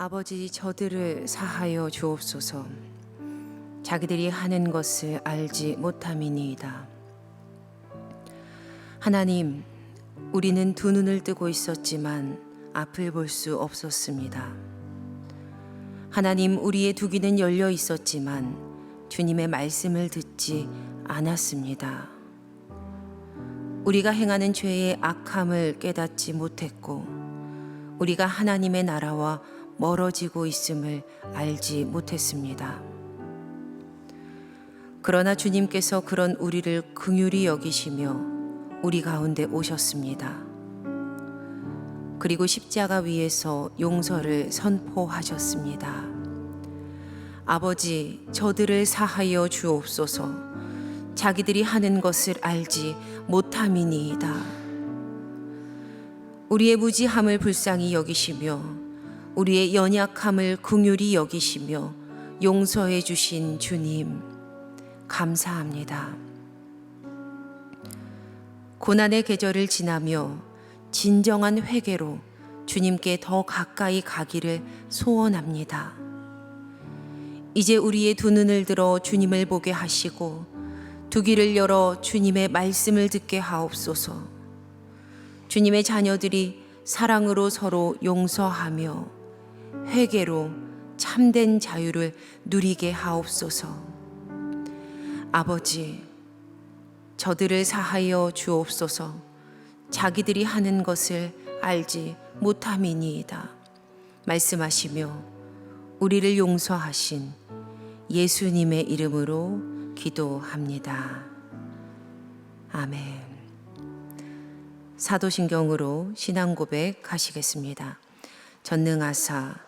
아버지 저들을 사하여 주옵소서. 자기들이 하는 것을 알지 못함이니이다. 하나님, 우리는 두 눈을 뜨고 있었지만 앞을 볼 수 없었습니다. 하나님, 우리의 두 귀는 열려 있었지만 주님의 말씀을 듣지 않았습니다. 우리가 행하는 죄의 악함을 깨닫지 못했고, 우리가 하나님의 나라와 멀어지고 있음을 알지 못했습니다. 그러나 주님께서 그런 우리를 긍휼히 여기시며 우리 가운데 오셨습니다. 그리고 십자가 위에서 용서를 선포하셨습니다. 아버지, 저들을 사하여 주옵소서. 자기들이 하는 것을 알지 못함이니이다. 우리의 무지함을 불쌍히 여기시며 우리의 연약함을 긍휼히 여기시며 용서해 주신 주님 감사합니다. 고난의 계절을 지나며 진정한 회개로 주님께 더 가까이 가기를 소원합니다. 이제 우리의 두 눈을 들어 주님을 보게 하시고 두 귀를 열어 주님의 말씀을 듣게 하옵소서. 주님의 자녀들이 사랑으로 서로 용서하며 회개로 참된 자유를 누리게 하옵소서. 아버지, 저들을 사하여 주옵소서. 자기들이 하는 것을 알지 못함이니이다. 말씀하시며 우리를 용서하신 예수님의 이름으로 기도합니다. 아멘. 사도신경으로 신앙 고백 하시겠습니다. 전능하사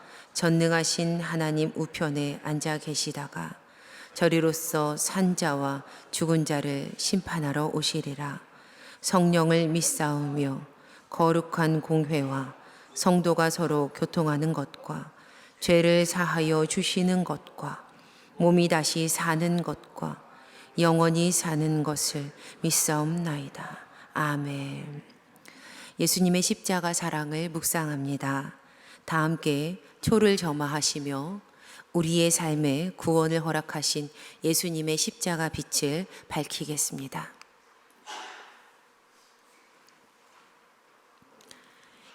전능하신 하나님 우편에 앉아 계시다가 저리로서 산자와 죽은 자를 심판하러 오시리라 성령을 믿사오며 거룩한 공회와 성도가 서로 교통하는 것과 죄를 사하여 주시는 것과 몸이 다시 사는 것과 영원히 사는 것을 믿사옵나이다. 아멘. 예수님의 십자가 사랑을 묵상합니다. 다 함께 초를 점화하시며 우리의 삶에 구원을 허락하신 예수님의 십자가 빛을 밝히겠습니다.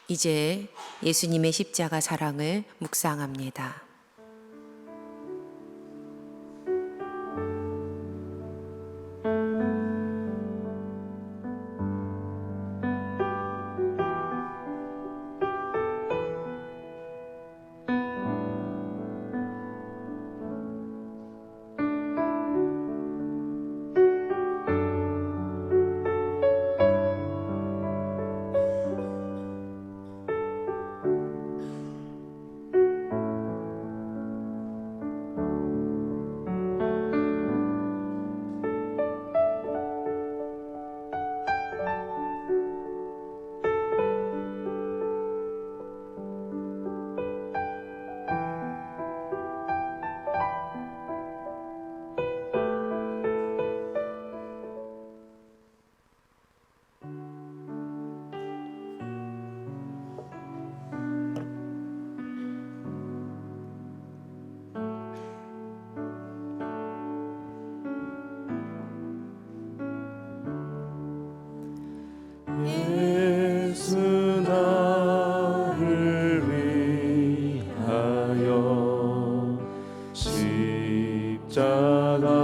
이제 예수님의 십자가 사랑을 묵상합니다.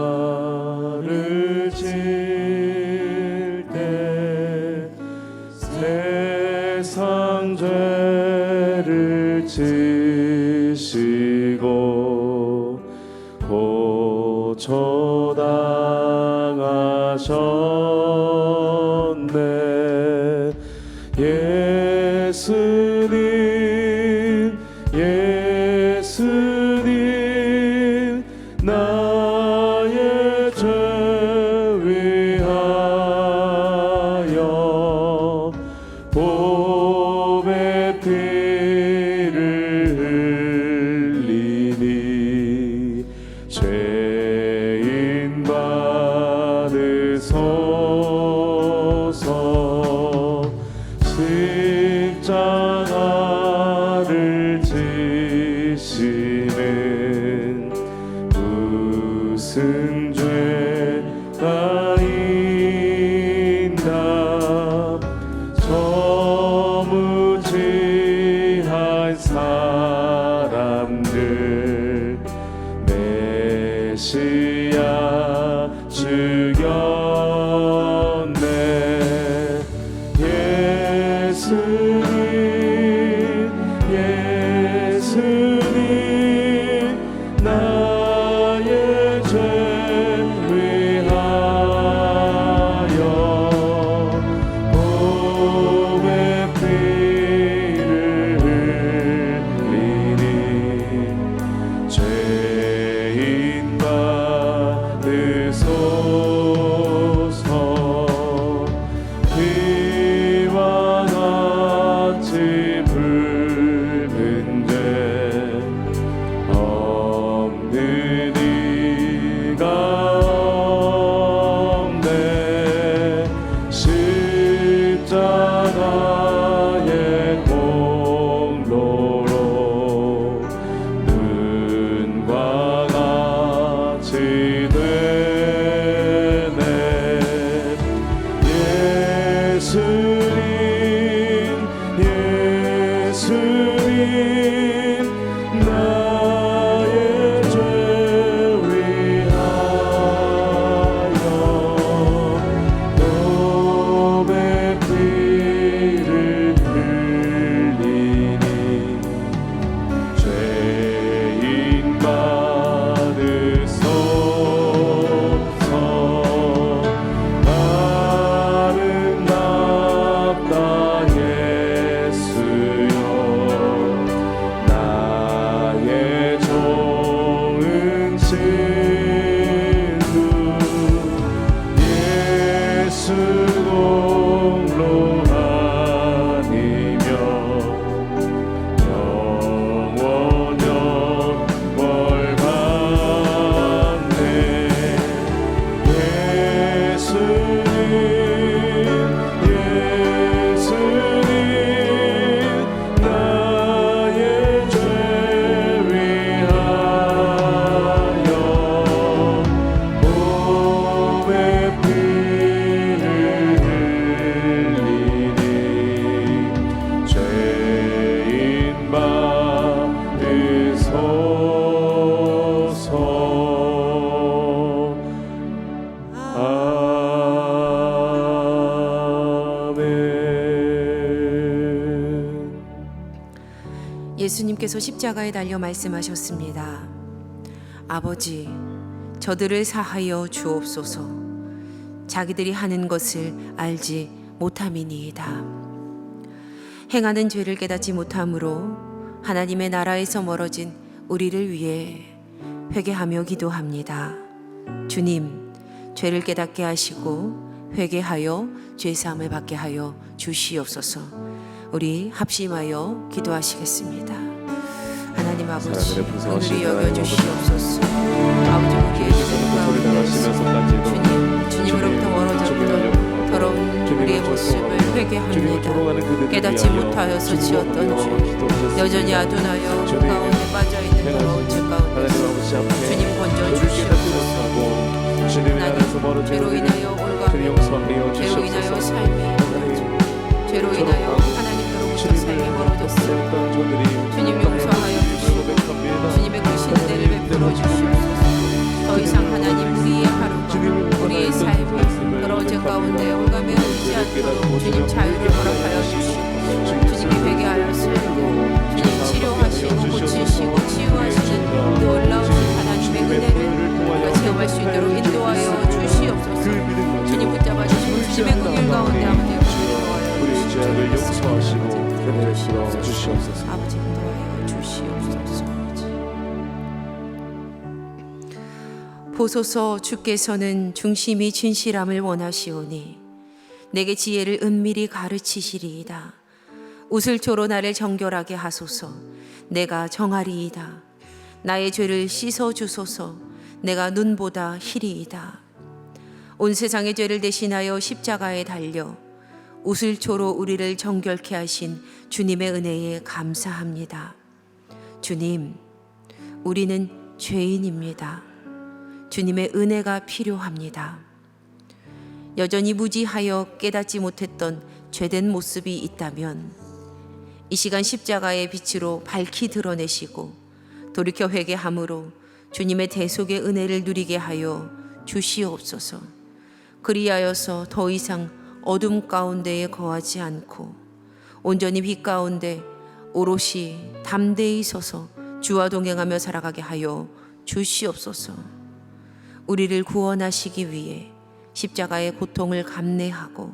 십 지 예수님께서 십자가에 달려 말씀하셨습니다. 아버지, 저들을 사하여 주옵소서. 자기들이 하는 것을 알지 못함이니이다. 행하는 죄를 깨닫지 못함으로 하나님의 나라에서 멀어진 우리를 위해 회개하며 기도합니다. 주님, 죄를 깨닫게 하시고 회개하여 죄 사함을 받게 하여 주시옵소서. 우리 합심하여 기도하시겠습니다. 아버지, 사람들의 분성하신 오늘이 하나님 여겨 주시옵소서. 아버지 우리에게 소리 나가시면서까지도 주님, 주님으로부터 멀어졌던 더러운 우리의 모습을 회개합니다. 깨닫지 못하여서 지었던 죄. 여전히 아둔하여 가운데 빠져 있는 더러운 죄 가운데 주님 건져 저를 깨닫지 주시옵소서. 못하고 주님의 나라에서 멀어진 죄로 인하여 올가며 죄로 인하여 삶이 죄로 인하여 하나님으로부터 삶이 멀어졌으니 어 베풀어 주시옵소서. 더 이상 하나님 우리의 하루가 우리의 삶이 더러운 죄 가운데 올가며 있지 않도록 주님 자유를 허락하여 주시고 주님이 회개하여 살고 주님 치료하시고 고치시고 치유하시는 놀라운 하나님의 은혜를 우리가 체험할 수 있도록 인도하여 주시옵소서. 주님 붙잡아 주시고 주님의 그길 가운데 아버지 우리의 죄악을 용서하시고 은혜를 주시옵소서. 주시옵소서 아버지 보소서 주께서는 중심이 진실함을 원하시오니 내게 지혜를 은밀히 가르치시리이다. 우슬초로 나를 정결하게 하소서. 내가 정하리이다. 나의 죄를 씻어 주소서. 내가 눈보다 희리이다. 온 세상의 죄를 대신하여 십자가에 달려 우슬초로 우리를 정결케 하신 주님의 은혜에 감사합니다. 주님, 우리는 죄인입니다. 주님의 은혜가 필요합니다. 여전히 무지하여 깨닫지 못했던 죄된 모습이 있다면 이 시간 십자가의 빛으로 밝히 드러내시고 돌이켜 회개함으로 주님의 대속의 은혜를 누리게 하여 주시옵소서. 그리하여서 더 이상 어둠 가운데에 거하지 않고 온전히 빛 가운데 오롯이 담대히 서서 주와 동행하며 살아가게 하여 주시옵소서. 우리를 구원하시기 위해 십자가의 고통을 감내하고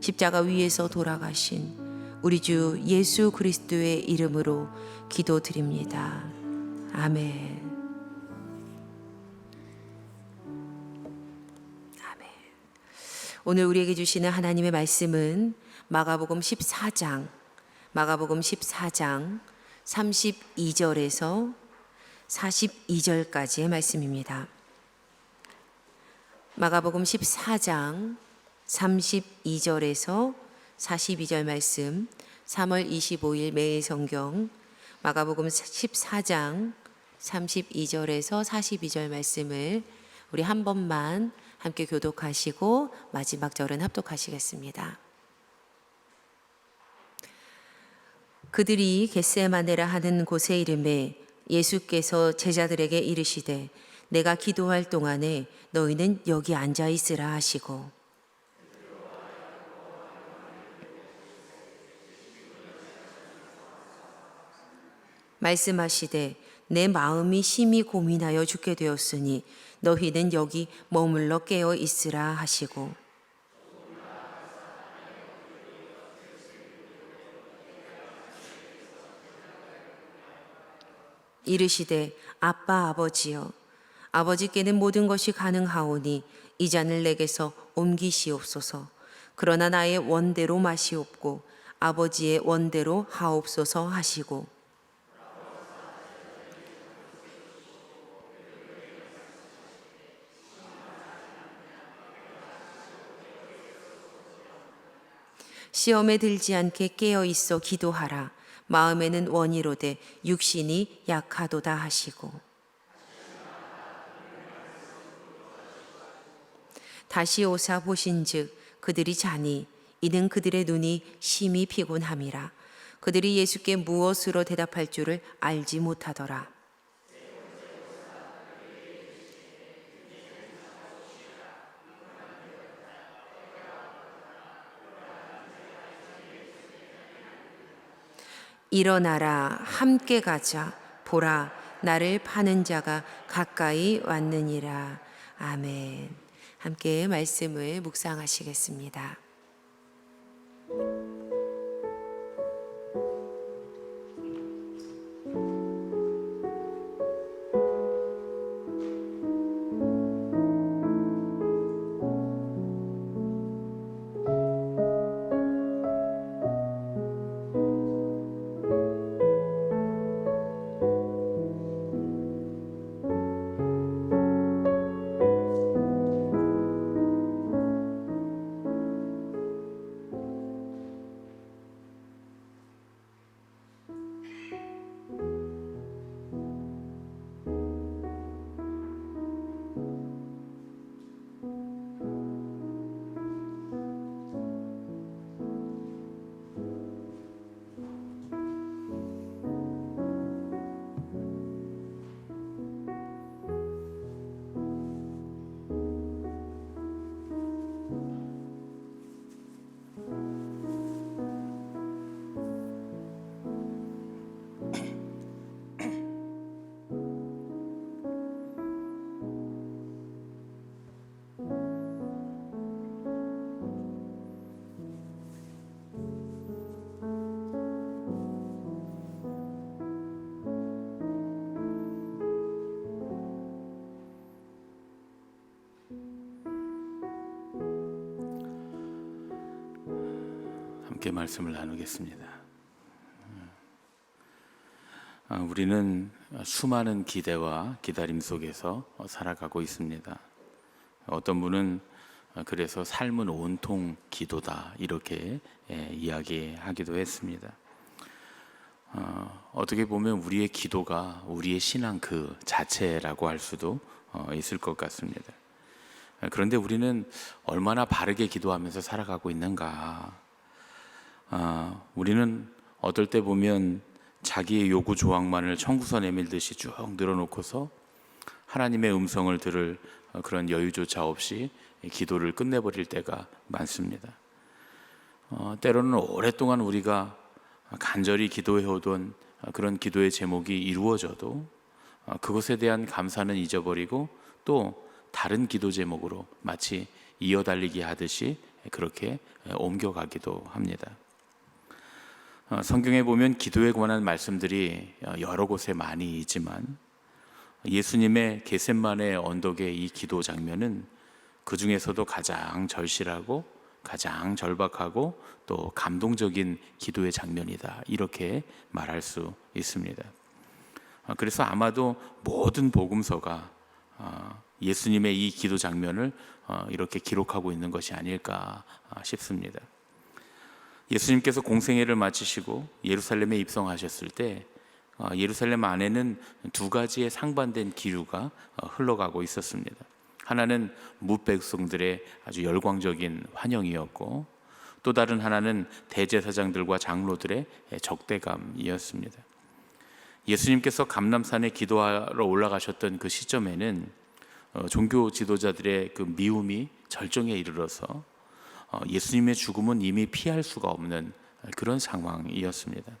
십자가 위에서 돌아가신 우리 주 예수 그리스도의 이름으로 기도드립니다. 아멘. 아멘. 오늘 우리에게 주시는 하나님의 말씀은 마가복음 14장, 마가복음 14장 32절에서 42절까지의 말씀입니다. 마가복음 14장 32절에서 42절 말씀, 3월 25일 매일 성경, 마가복음 14장 32절에서 42절 말씀을 우리 한 번만 함께 교독하시고 마지막 절은 합독하시겠습니다. 그들이 겟세마네라 하는 곳에 이름에 예수께서 제자들에게 이르시되 내가 기도할 동안에 너희는 여기 앉아 있으라 하시고. 말씀하시되 내 마음이 심히 고민하여 죽게 되었으니 너희는 여기 머물러 깨어 있으라 하시고. 이르시되 아빠 아버지여 아버지께는 모든 것이 가능하오니 이 잔을 내게서 옮기시옵소서. 그러나 나의 원대로 마시옵고 아버지의 원대로 하옵소서 하시고. 시험에 들지 않게 깨어 있어 기도하라. 마음에는 원이로되 육신이 약하도다 하시고 다시 오사 보신즉 그들이 자니 이는 그들의 눈이 심히 피곤함이라. 그들이 예수께 무엇으로 대답할 줄을 알지 못하더라. 일어나라 함께 가자. 보라 나를 파는 자가 가까이 왔느니라. 아멘 함께 말씀을 묵상하시겠습니다. 함께 말씀을 나누겠습니다. 아, 우리는 수많은 기대와 기다림 속에서 살아가고 있습니다. 어떤 분은 어, 그래서 삶은 온통 기도다 이렇게 예, 이야기하기도 했습니다. 어, 어떻게 보면 우리의 기도가 우리의 신앙 그 자체라고 할 수도 어, 있을 것 같습니다. 어, 그런데 우리는 얼마나 바르게 기도하면서 살아가고 있는가? 아, 우리는 어떨 때 보면 자기의 요구 조항만을 청구서 내밀듯이 쭉 늘어놓고서 하나님의 음성을 들을 어, 그런 여유조차 없이 기도를 끝내버릴 때가 많습니다. 어, 때로는 오랫동안 우리가 간절히 기도해오던 그런 기도의 제목이 이루어져도 어, 그것에 대한 감사는 잊어버리고 또 다른 기도 제목으로 마치 이어달리기 하듯이 그렇게 옮겨가기도 합니다. 어, 성경에 보면 기도에 관한 말씀들이 어, 여러 곳에 많이 있지만 예수님의 겟셋만의 언덕의 이 기도 장면은 그 중에서도 가장 절실하고 가장 절박하고 또 감동적인 기도의 장면이다 이렇게 말할 수 있습니다. 어, 그래서 아마도 모든 복음서가 어, 예수님의 이 기도 장면을 어, 이렇게 기록하고 있는 것이 아닐까 아, 싶습니다. 예수님께서 공생애를 마치시고 예루살렘에 입성하셨을 때 어, 예루살렘 안에는 두 가지의 상반된 기류가 어, 흘러가고 있었습니다. 하나는 무백성들의 아주 열광적인 환영이었고 또 다른 하나는 대제사장들과 장로들의 적대감이었습니다. 예수님께서 감남산에 기도하러 올라가셨던 그 시점에는 어, 종교 지도자들의 그 미움이 절정에 이르러서 어, 예수님의 죽음은 이미 피할 수가 없는 그런 상황이었습니다.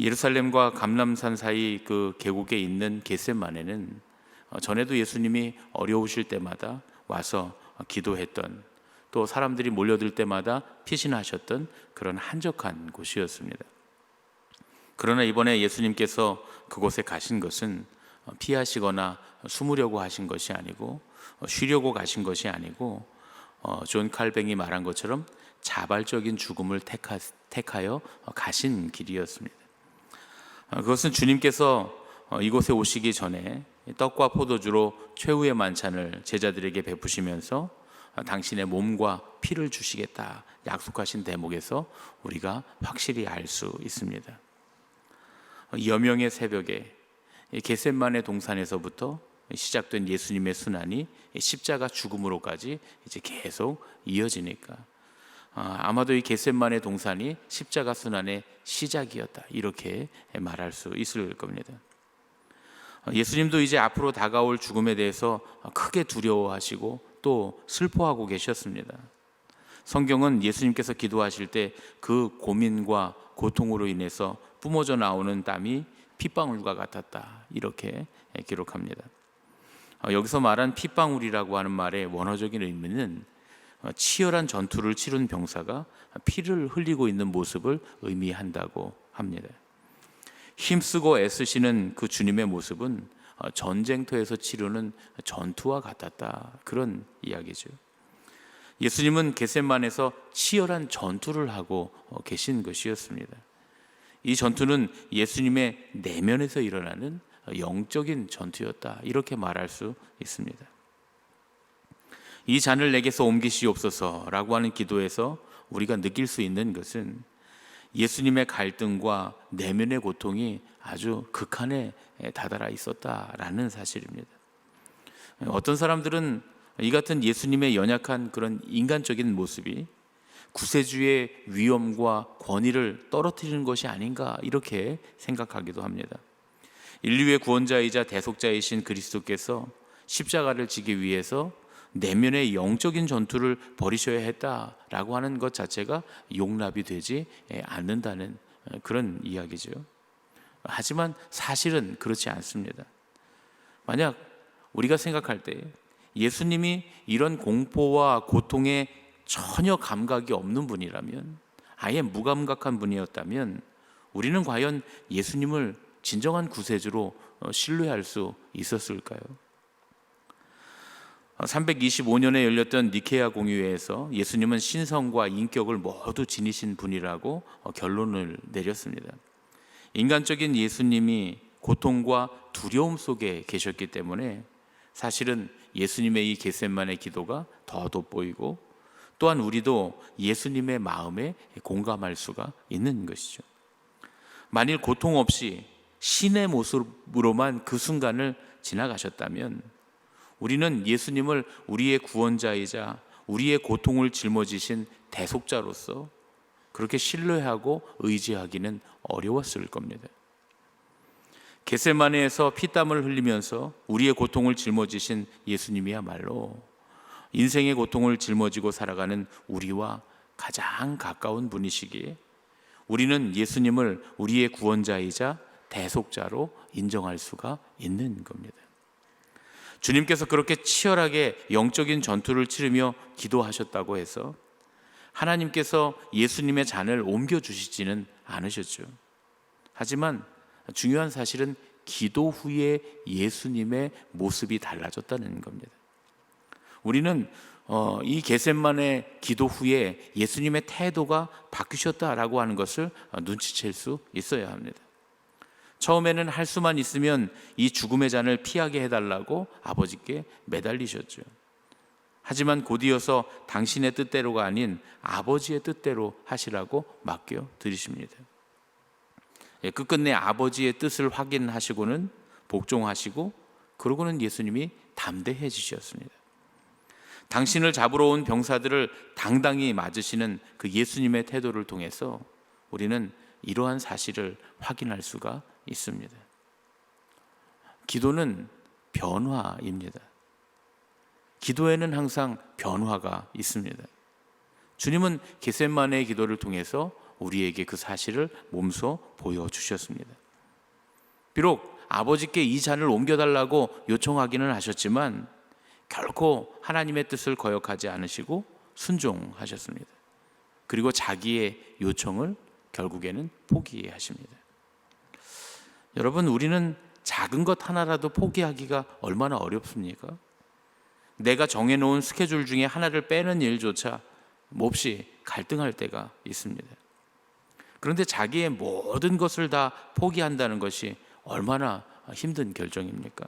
예루살렘과 감람산 사이 그 계곡에 있는 겟셋만에는 어, 전에도 예수님이 어려우실 때마다 와서 기도했던 또 사람들이 몰려들 때마다 피신하셨던 그런 한적한 곳이었습니다. 그러나 이번에 예수님께서 그곳에 가신 것은 어, 피하시거나 숨으려고 하신 것이 아니고 어, 쉬려고 가신 것이 아니고 어, 존 칼뱅이 말한 것처럼 자발적인 죽음을 택하, 택하 여 가신 길이었습니다. 그것은 주님께서 이곳에 오시기 전에 떡과 포도주로 최후의 만찬을 제자들에게 베푸시면서 당신의 몸과 피를 주시겠다 약속하신 대목에서 우리가 확실히 알 수 있습니다. 여명의 새벽에 겟셋만의 동산에서부터 시작된 예수님의 순환이 십자가 죽음으로까지 이제 계속 이어지니까 아마도 이 겟셋만의 동산이 십자가 순환의 시작이었다 이렇게 말할 수 있을 겁니다. 예수님도 이제 앞으로 다가올 죽음에 대해서 크게 두려워하시고 또 슬퍼하고 계셨습니다. 성경은 예수님께서 기도하실 때 그 고민과 고통으로 인해서 뿜어져 나오는 땀이 핏방울과 같았다 이렇게 기록합니다. 어, 여기서 말한 핏방울이라고 하는 말의 원어적인 의미는 어, 치열한 전투를 치른 병사가 피를 흘리고 있는 모습을 의미한다고 합니다. 힘쓰고 애쓰시는 그 주님의 모습은 어, 전쟁터에서 치르는 전투와 같았다 그런 이야기죠. 예수님은 겟셋만에서 치열한 전투를 하고 계신 것이었습니다. 이 전투는 예수님의 내면에서 일어나는 영적인 전투였다. 이렇게 말할 수 있습니다. 이 잔을 내게서 옮기시옵소서라고 하는 기도에서 우리가 느낄 수 있는 것은 예수님의 갈등과 내면의 고통이 아주 극한에 다다라 있었다라는 사실입니다. 어떤 사람들은 이 같은 예수님의 연약한 그런 인간적인 모습이 구세주의 위엄과 권위를 떨어뜨리는 것이 아닌가 이렇게 생각하기도 합니다. 인류의 구원자이자 대속자이신 그리스도께서 십자가를 지기 위해서 내면의 영적인 전투를 벌이셔야 했다라고 하는 것 자체가 용납이 되지 않는다는 그런 이야기죠. 하지만 사실은 그렇지 않습니다. 만약 우리가 생각할 때 예수님이 이런 공포와 고통에 전혀 감각이 없는 분이라면 아예 무감각한 분이었다면 우리는 과연 예수님을 진정한 구세주로 어, 신뢰할 수 있었을까요? 325년에 열렸던 니케아 공유회에서 예수님은 신성과 인격을 모두 지니신 분이라고 어, 결론을 내렸습니다. 인간적인 예수님이 고통과 두려움 속에 계셨기 때문에 사실은 예수님의 이 겟셋만의 기도가 더 돋보이고 또한 우리도 예수님의 마음에 공감할 수가 있는 것이죠. 만일 고통 없이 신의 모습으로만 그 순간을 지나가셨다면 우리는 예수님을 우리의 구원자이자 우리의 고통을 짊어지신 대속자로서 그렇게 신뢰하고 의지하기는 어려웠을 겁니다. 겟세마네에서 피땀을 흘리면서 우리의 고통을 짊어지신 예수님이야말로 인생의 고통을 짊어지고 살아가는 우리와 가장 가까운 분이시기에 우리는 예수님을 우리의 구원자이자 대속자로 인정할 수가 있는 겁니다. 주님께서 그렇게 치열하게 영적인 전투를 치르며 기도하셨다고 해서 하나님께서 예수님의 잔을 옮겨 주시지는 않으셨죠. 하지만 중요한 사실은 기도 후에 예수님의 모습이 달라졌다는 겁니다. 우리는 어, 이 게셋만의 기도 후에 예수님의 태도가 바뀌셨다라고 하는 것을 어, 눈치챌 수 있어야 합니다. 처음에는 할 수만 있으면 이 죽음의 잔을 피하게 해달라고 아버지께 매달리셨죠. 하지만 곧이어서 당신의 뜻대로가 아닌 아버지의 뜻대로 하시라고 맡겨 드리십니다. 예, 끝끝내 아버지의 뜻을 확인하시고는 복종하시고 그러고는 예수님이 담대해지셨습니다. 당신을 잡으러 온 병사들을 당당히 맞으시는 그 예수님의 태도를 통해서 우리는 이러한 사실을 확인할 수가 있습니다. 기도는 변화입니다. 기도에는 항상 변화가 있습니다. 주님은 게셋만의 기도를 통해서 우리에게 그 사실을 몸소 보여주셨습니다. 비록 아버지께 이 잔을 옮겨달라고 요청하기는 하셨지만 결코 하나님의 뜻을 거역하지 않으시고 순종하셨습니다. 그리고 자기의 요청을 결국에는 포기하십니다. 여러분, 우리는 작은 것 하나라도 포기하기가 얼마나 어렵습니까? 내가 정해놓은 스케줄 중에 하나를 빼는 일조차 몹시 갈등할 때가 있습니다. 그런데 자기의 모든 것을 다 포기한다는 것이 얼마나 힘든 결정입니까?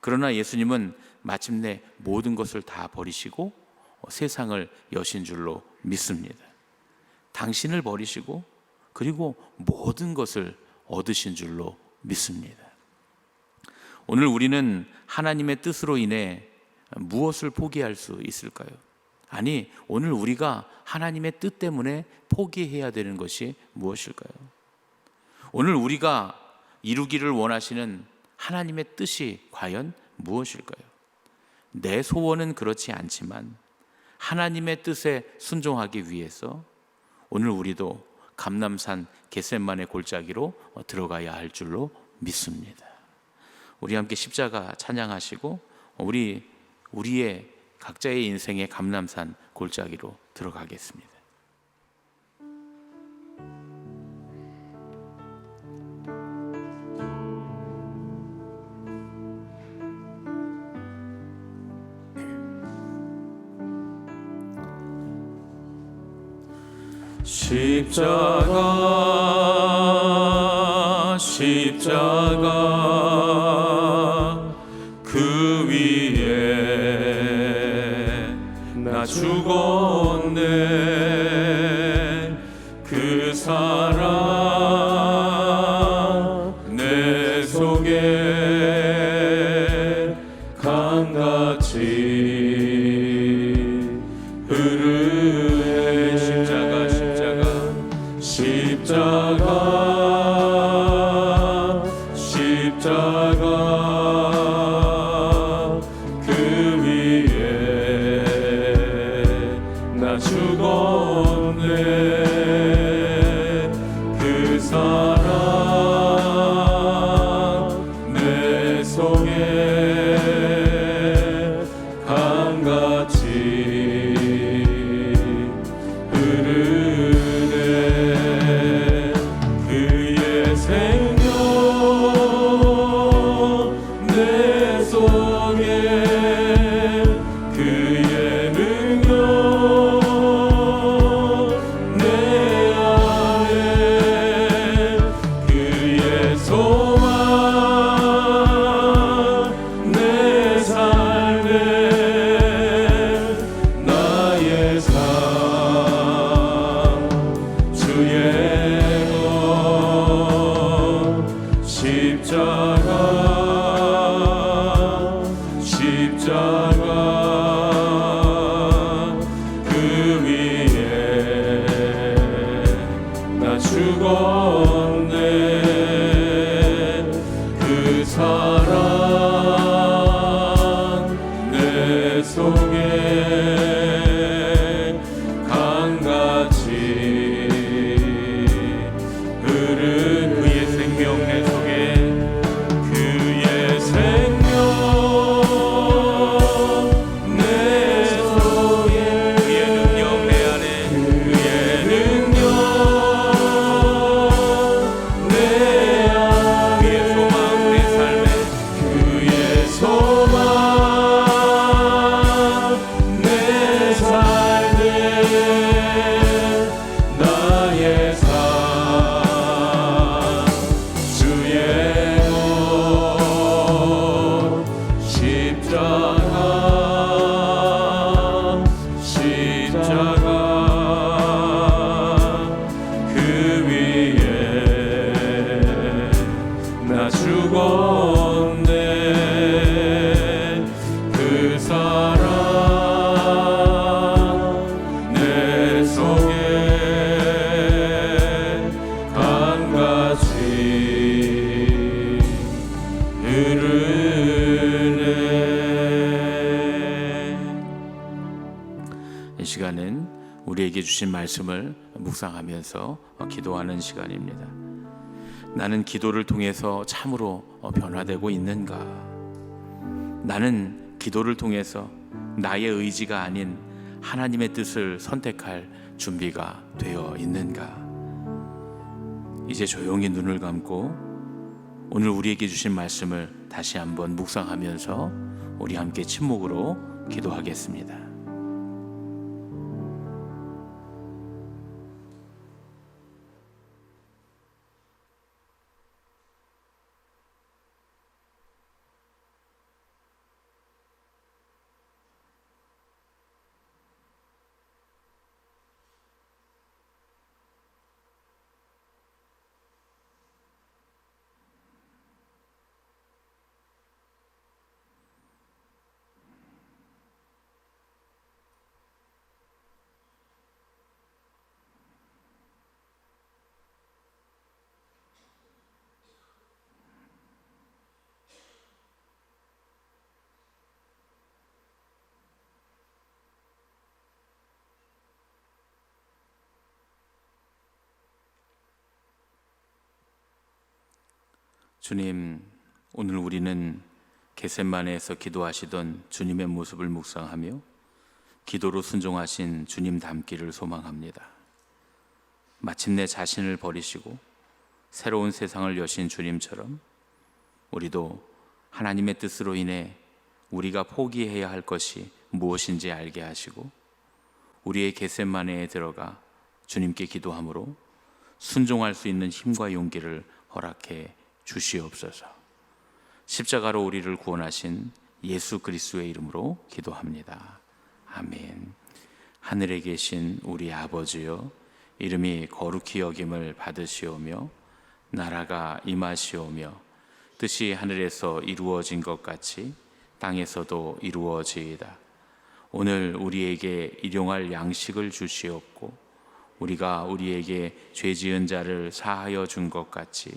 그러나 예수님은 마침내 모든 것을 다 버리시고 세상을 여신 줄로 믿습니다. 당신을 버리시고 그리고 모든 것을 얻으신 줄로 믿습니다. 오늘 우리는 하나님의 뜻으로 인해 무엇을 포기할 수 있을까요? 아니, 오늘 우리가 하나님의 뜻 때문에 포기해야 되는 것이 무엇일까요? 오늘 우리가 이루기를 원하시는 하나님의 뜻이 과연 무엇일까요? 내 소원은 그렇지 않지만 하나님의 뜻에 순종하기 위해서 오늘 우리도 감남산 겟셋만의 골짜기로 들어가야 할 줄로 믿습니다. 우리 함께 십자가 찬양하시고 우리 우리의 각자의 인생의 감남산 골짜기로 들어가겠습니다. 십자가 십자가 그 위에 나 죽었네. 그 사랑 이 시간은 우리에게 주신 말씀을 묵상하면서 기도하는 시간입니다. 나는 기도를 통해서 참으로 변화되고 있는가? 나는 기도를 통해서 나의 의지가 아닌 하나님의 뜻을 선택할 준비가 되어 있는가? 이제 조용히 눈을 감고 오늘 우리에게 주신 말씀을 다시 한번 묵상하면서 우리 함께 침묵으로 기도하겠습니다. 주님, 오늘 우리는 겟셋만에서 기도하시던 주님의 모습을 묵상하며 기도로 순종하신 주님 닮기를 소망합니다. 마침내 자신을 버리시고 새로운 세상을 여신 주님처럼 우리도 하나님의 뜻으로 인해 우리가 포기해야 할 것이 무엇인지 알게 하시고 우리의 겟셋만에 들어가 주님께 기도함으로 순종할 수 있는 힘과 용기를 허락해 주시옵소서. 십자가로 우리를 구원하신 예수 그리스도의 이름으로 기도합니다. 아멘. 하늘에 계신 우리 아버지여 이름이 거룩히 여김을 받으시오며 나라가 임하시오며 뜻이 하늘에서 이루어진 것 같이 땅에서도 이루어지이다. 오늘 우리에게 일용할 양식을 주시옵고 우리가 우리에게 죄 지은 자를 사하여 준 것 같이